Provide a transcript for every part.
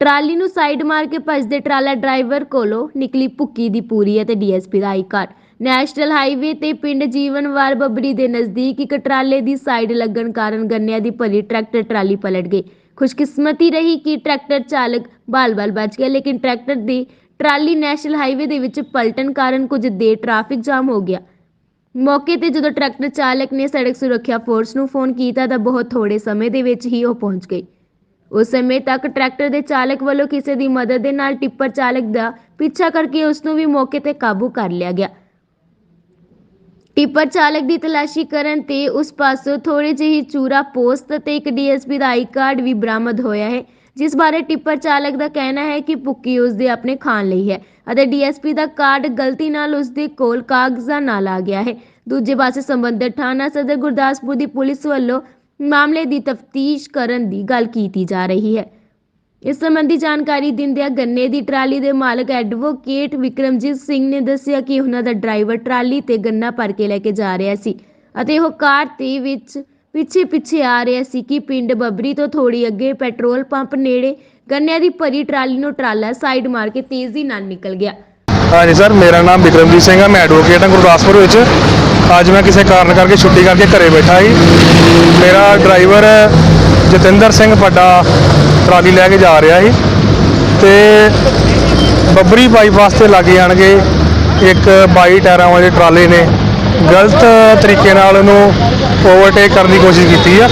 Trolley ਨੂੰ side ਮਾਰ ਕੇ ਭੱਜਦੇ ਟਰਾਲਾ ਡਰਾਈਵਰ ਕੋਲੋਂ ਨਿਕਲੀ ਭੁੱਕੀ ਦੀ ਪੂਰੀ ਅਤੇ ਡੀਐਸਪੀ ਦਾ ਆਈ ਕਾਰਡ ਨੈਸ਼ਨਲ ਹਾਈਵੇ ਤੇ ਪਿੰਡ ਜੀਵਨਵਾਰ ਬੱਬਰੀ ਦੇ ਨਜ਼ਦੀਕ ਇੱਕ ਟਰਾਲੇ ਦੀ ਸਾਈਡ ਲੱਗਣ ਕਾਰਨ ਗੰਨਿਆਂ ਦੀ ਭਰੀ ਟਰੈਕਟਰ ਟਰਾਲੀ ਪਲਟ ਗਈ। ਖੁਸ਼ਕਿਸਮਤੀ ਰਹੀ ਕਿ ਟਰੈਕਟਰ ਚਾਲਕ ਬਾਲ-ਬਾਲ ਬਚ ਗਿਆ, ਲੇਕਿਨ ਟਰੈਕਟਰ ਦੀ ਟਰਾਲੀ ਨੈਸ਼ਨਲ ਹਾਈਵੇ ਦੇ ਵਿੱਚ ਪਲਟਣ ਕਾਰਨ ਕੁਝ ਦੇਰ ਟ੍ਰੈਫਿਕ ਜਾਮ ਹੋ ਗਿਆ। ਮੌਕੇ ਤੇ ਜਦੋਂ ਟਰੈਕਟਰ ਚਾਲਕ ਨੇ ਸੜਕ ਸੁਰੱਖਿਆ ਫੋਰਸ ਨੂੰ ਫੋਨ ਕੀਤਾ ਤਾਂ ਬਹੁਤ ਥੋੜੇ ਸਮੇਂ ਦੇ ਵਿੱਚ ਹੀ ਉਹ ਪਹੁੰਚ ਗਈ ਉਸ ਸਮੇਂ ਤੱਕ ਟਰੈਕਟਰ ਦੇ ਚਾਲਕ ਵੱਲੋਂ ਕਿਸੇ ਦੀ ਮਦਦ ਦੇ ਨਾਲ ਟਿੱਪਰ ਚਾਲਕ ਦਾ ਪਿੱਛਾ ਕਰਕੇ ਉਸ ਨੂੰ ਵੀ ਮੌਕੇ ਤੇ ਕਾਬੂ ਕਰ ਲਿਆ ਗਿਆ। ਟਿੱਪਰ ਚਾਲਕ ਦੀ ਤਲਾਸ਼ੀ ਕਰਨ ਤੇ ਉਸ ਪਾਸੋਂ ਥੋੜੇ ਜਿਹੀ ਚੂਰਾ ਪੋਸਟ ਤੇ ਇੱਕ ਡੀਐਸਪੀ ਦਾ ਆਈ ਕਾਰਡ ਵੀ ਬਰਾਮਦ ਹੋਇਆ ਹੈ, ਜਿਸ ਬਾਰੇ ਟਿੱਪਰ ਚਾਲਕ ਦਾ ਕਹਿਣਾ ਹੈ ਕਿ ਭੁੱਕੀ ਉਸ ਦੇ ਆਪਣੇ ਖਾਣ ਲਈ ਹੈ ਅਤੇ ਡੀਐਸਪੀ ਦਾ ਕਾਰਡ ਗਲਤੀ ਨਾਲ ਉਸ ਦੇ ਕੋਲ ਕਾਗਜ਼ਾਂ ਨਾਲ ਆ ਗਿਆ ਹੈ। ਦੂਜੇ ਪਾਸੇ ਸੰਬੰਧਿਤ ਥਾਣਾ ਸਦਰ ਗੁਰਦਾਸਪੁਰ ਦੀ ਪੁਲਿਸ ਵੱਲੋਂ ਮਾਮਲੇ ਦੀ ਤਫਤੀਸ਼ ਕਰਨ ਦੀ ਗੱਲ ਕੀਤੀ ਜਾ ਰਹੀ ਹੈ। ਇਸ ਸੰਬੰਧੀ ਜਾਣਕਾਰੀ ਦਿੰਦਿਆਂ ਗੰਨੇ ਦੀ ਟਰਾਲੀ ਦੇ ਮਾਲਕ ਐਡਵੋਕੇਟ ਵਿਕਰਮਜੀਤ ਸਿੰਘ ਨੇ ਦੱਸਿਆ ਕਿ ਉਹਨਾਂ ਦਾ ਡਰਾਈਵਰ ਟਰਾਲੀ ਤੇ ਗੰਨਾ ਭਰ ਕੇ ਲੈ ਕੇ ਜਾ ਰਿਹਾ ਸੀ ਅਤੇ ਉਹ ਕਾਰ ਤੇ ਵਿੱਚ ਪਿੱਛੇ ਪਿੱਛੇ ਆ ਰਿਹਾ ਸੀ ਕਿ ਪਿੰਡ ਬੱਬਰੀ ਤੋਂ ਥੋੜੀ ਅੱਗੇ ਪੈਟਰੋਲ ਪੰਪ ਨੇੜੇ ਗੰਨਿਆਂ ਦੀ ਭਰੀ ਟਰਾਲੀ ਨੂੰ ਟਰਾਲਾ ਸਾਈਡ ਮਾਰ ਕੇ ਤੇਜ਼ੀ ਨਾਲ ਨਿਕਲ ਗਿਆ। ਹਾਂਜੀ ਸਰ, ਮੇਰਾ ਨਾਮ ਵਿਕਰਮਜੀਤ ਸਿੰਘ ਹੈ ਮੈਂ ਐਡਵੋਕੇਟ ਹਾਂ ਗੁਰਦਾਸਪੁਰ ਵਿੱਚ। ਅੱਜ ਮੈਂ ਕਿਸੇ ਕਾਰਨ ਕਰਕੇ ਛੁੱਟੀ ਕਰਕੇ ਘਰੇ ਬੈਠਾ ਸੀ। ਮੇਰਾ ਡਰਾਈਵਰ ਜਤਿੰਦਰ ਸਿੰਘ ਵੱਡਾ ਟਰਾਲੀ ਲੈ ਕੇ ਜਾ ਰਿਹਾ ਸੀ ਤੇ ਬੱਬਰੀ ਬਾਈਪਾਸ ਤੇ ਲੱਗ ਜਾਣਗੇ ਇੱਕ 22 ਟਾਇਰਾਂ ਵਾਲੇ ਟਰਾਲੇ ਨੇ। ਗਲਤ ਤਰੀਕੇ ਨਾਲ ਉਹਨੂੰ ਓਵਰਟੇਕ ਕਰਨ ਦੀ ਕੋਸ਼ਿਸ਼ ਕੀਤੀ ਆ।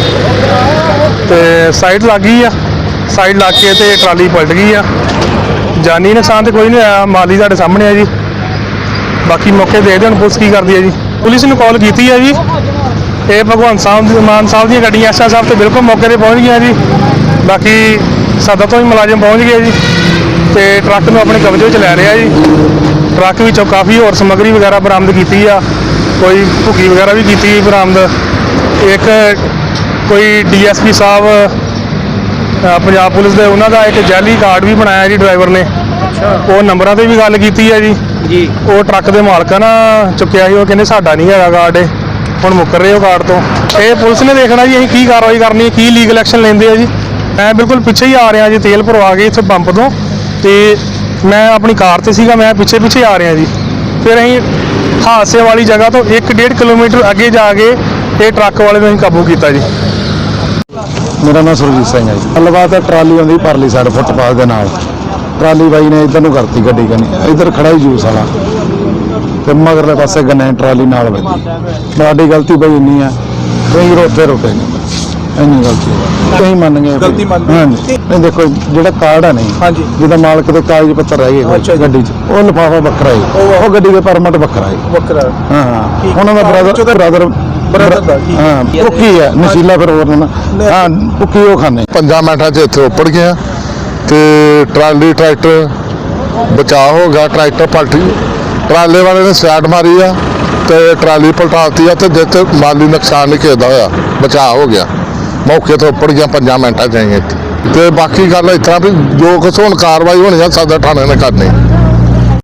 ਤੇ ਸਾਈਡ ਲੱਗ ਗਈ ਆ ਸਾਈਡ ਲੱਗ ਕੇ ਤੇ ਟਰਾਲੀ ਪਲਟ ਗਈ ਆ। ਜਾਨੀ ਨੁਕਸਾਨ ਤੇ ਕੋਈ ਨਹੀਂ ਆਇਆ, ਮਾਲੀ ਸਾਡੇ ਸਾਹਮਣੇ ਆ ਜੀ। ਬਾਕੀ ਮੌਕੇ ਦੇਖਦੇ ਹੁਣ ਪੁਲਿਸ ਕੀ ਕਰਦੀ ਹੈ ਜੀ। ਪੁਲਿਸ ਨੂੰ ਕਾਲ ਕੀਤੀ ਹੈ ਜੀ। ਇਹ ਭਗਵੰਤ ਸਾਹਿਬ ਮਾਨ ਸਾਹਿਬ ਦੀਆਂ ਗੱਡੀਆਂ ਐਸਾ ਸਾਹਿਬ ਤੇ ਬਿਲਕੁਲ ਮੌਕੇ ਤੇ ਪਹੁੰਚ ਗਈਆਂ ਜੀ। ਬਾਕੀ ਸਾਡਾ ਤੋਂ ਵੀ ਮੁਲਾਜ਼ਮ ਪਹੁੰਚ ਗਏ ਜੀ। ਤੇ ਟਰੱਕ ਨੂੰ ਆਪਣੇ ਕਬਜ਼ੇ ਵਿੱਚ ਲੈ ਰਿਹਾ ਜੀ। ਟਰੱਕ ਵਿੱਚੋਂ ਕਾਫੀ ਹੋਰ ਸਮੱਗਰੀ ਵਗੈਰਾ ਬਰਾਮਦ ਕੀਤੀ ਆ। ਕੋਈ ਭੁੱਕੀ ਵਗੈਰਾ ਵੀ ਕੀਤੀ ਬਰਾਮਦ। ਇੱਕ ਕੋਈ ਡੀਐਸਪੀ ਸਾਹਿਬ ਪੰਜਾਬ ਪੁਲਿਸ ਦੇ ਉਹਨਾਂ ਦਾ ਇੱਕ ਜੈਲੀ ਕਾਰਡ ਵੀ ਬਣਾਇਆ ਜੀ ਡਰਾਈਵਰ ਨੇ। ਉਹ ਨੰਬਰਾਂ ਤੇ ਵੀ ਗੱਲ ਕੀਤੀ ਹੈ ਜੀ। ਜੀ। ਉਹ ਟਰੱਕ ਦੇ ਮਾਲਕਾਂ ਨਾ ਚੁੱਕਿਆ ਸੀ ਉਹ ਕਹਿੰਦੇ ਸਾਡਾ ਨਹੀਂ ਹੈਗਾ ਕਾਰਡ ਇਹ। ਹੁਣ ਮੁੱਕਰ ਰਹੇ ਉਹ ਕਾਰਡ ਤੋਂ। ਇਹ ਪੁਲਿਸ ਨੇ ਦੇਖਣਾ ਜੀ ਅਸੀਂ ਕੀ ਕਾਰਵਾਈ ਕਰਨੀ ਹੈ ਕੀ ਲੀਗਲ ਐਕਸ਼ਨ ਲੈਂਦੇ ਆ ਜੀ। ਮੈਂ ਬਿਲਕੁਲ ਪਿੱਛੇ ਹੀ ਆ ਰਿਹਾ ਜੀ ਤੇਲ ਭਰਵਾ ਕੇ ਇੱਥੇ ਪੰਪ ਤੋਂ। ਤੇ ਮੈਂ ਆਪਣੀ ਕਾਰ ਤੇ ਸੀਗਾ ਮੈਂ ਪਿੱਛੇ ਪਿੱਛੇ ਆ ਰਿਹਾ ਜੀ। ਫਿਰ ਅਸੀਂ ਹਾਦਸੇ ਵਾਲੀ ਜਗ੍ਹਾ ਤੋਂ 1.5 ਕਿਲੋਮੀਟਰ ਅੱਗੇ ਜਾ ਕੇ ਇਹ ਟਰੱਕ ਵਾਲੇ ਨੂੰ ਅਸੀਂ ਕਾਬੂ ਕੀਤਾ ਜੀ। ਮੇਰਾ ਨਾਮ ਸੁਰਜੀਤ ਸਿੰਘ ਹੈ ਜੀ। ਹੈ ਟਰਾਲੀ ਆਉਂਦੀ ਪਰਲੀ ਸਾਈਡ ਫੁੱਟਪਾਥ ਦੇ ਨਾਲ। ਟਰਾਲੀ ਬਾਈ ਨੇ ਇਧਰ ਨੂੰ ਕਰਤੀ ਗੱਡੀ ਕਨੀ। ਇਧਰ ਖੜਾ ਹੀ ਜੂਸ ਵਾਲਾ। ਤੇ ਮਗਰਲੇ ਪਾਸੇ ਗੰਨੇ ਟਰਾਲੀ ਨਾਲ ਵੱਜੀ ਸਾਡੀ ਗਲਤੀ ਬਈ ਇੰਨੀ ਆ ਕਈ ਰੋਤੇ ਰੋਤੇ ਨੇ। ਇੰਨੀ ਗਲਤੀ। ਕਈ ਮੰਨ ਗਏ ਗਲਤੀ ਮੰਨ। ਹਾਂਜੀ। ਨਹੀਂ ਦੇਖੋ ਜਿਹੜਾ ਕਾਰਡ ਆ ਨਹੀਂ ਹਾਂਜੀ। ਜਿਹਦਾ ਮਾਲਕ ਦੇ ਕਾਗਜ਼ ਪੱਤਰ ਰਹਿ ਗਏ। ਗੱਡੀ 'ਚ ਉਹ ਲਿਫਾਫਾ ਵੱਖਰਾ ਹੈ। ਉਹ- ਗੱਡੀ ਦੇ ਪਰਮਿਟ ਵੱਖਰਾ ਹੈ। ਵੱਖਰਾ। ਹਾਂ ਹਾਂ। ਉਹਨਾਂ ਦਾ ਬ੍ਰਦਰ ਤਾਂ- ਬ੍ਰਦਰ brother ਦਾ, ਠੀਕ। ਹਾਂ ਭੁੱਕੀ ਹੈ ਨਸ਼ੀਲਾ ਫਿਰ ਹੋਰ ਨਾ। ਹਾਂ ਭੁੱਕੀ ਉਹ ਖਾਣੇ ਪੰਜਾਂ ਮਿੰਟਾਂ 'ਚ ਇੱਥੇ ਉੱਪੜ ਗਿਆ ਤੇ ਟਰਾਲੀ ਟਰੈਕਟਰ ਬਚਾਅ ਹੋ ਗਿਆ ਟਰੈਕਟਰ ਪਲਟ। ਟਰਾਲੇ ਵਾਲੇ ਨੇ ਸਾਈਡ ਮਾਰੀ ਆ ਤੇ ਟਰਾਲੀ ਪਲਟਾਤੀ ਆ ਤੇ ਜਿੱਥੇ ਮਾਲੀ ਨੁਕਸਾਨ ਨਹੀਂ ਹੋਇਆ ਬਚਾਅ ਹੋ ਗਿਆ। ਮੌਕੇ ਤੋਂ ਉੱਪੜ ਗਿਆ ਪੰਜਾਂ ਮਿੰਟਾਂ 'ਚ ਆਏ ਇੱਥੇ। ਤੇ ਬਾਕੀ ਗੱਲ ਤਰ੍ਹਾਂ ਵੀ ਜੋ ਕੁਛ ਹੁਣ ਕਾਰਵਾਈ ਹੋਣੀ ਆ ਸਦਰ ਥਾਣੇ ਨੇ ਕਰਨੀ।